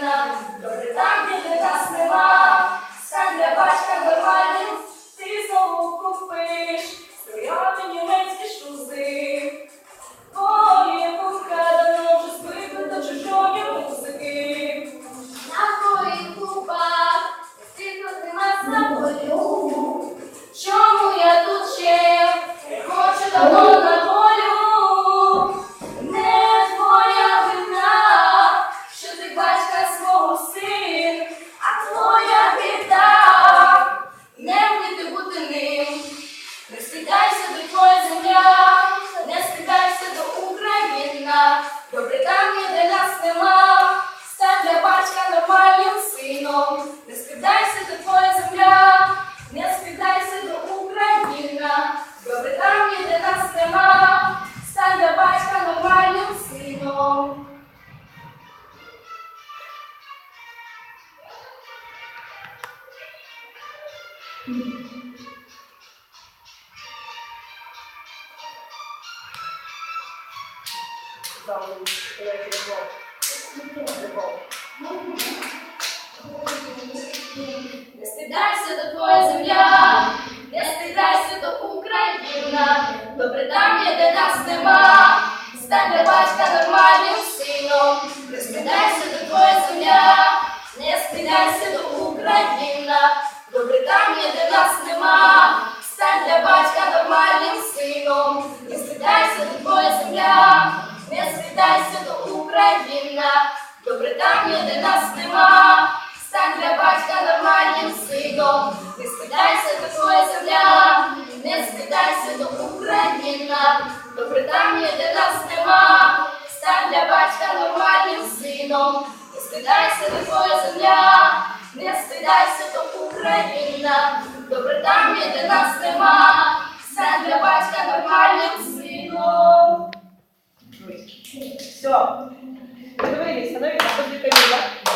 the Не стидайся до твоя земля, не стидайся до Україна, добре там є, де нас нема, стань для батька нормальним. йде війна, до Британії, де нас нема, стань для батька нормальним сином, не скидайся до твоя земля, не скидайся до Україна, до там де нас нема, стань для батька нормальним сином, не скидайся до твоя земля, не скидайся до Україна, добре там де нас нема, стань для батька нормальним сином. Все. Договорились, она ведь будет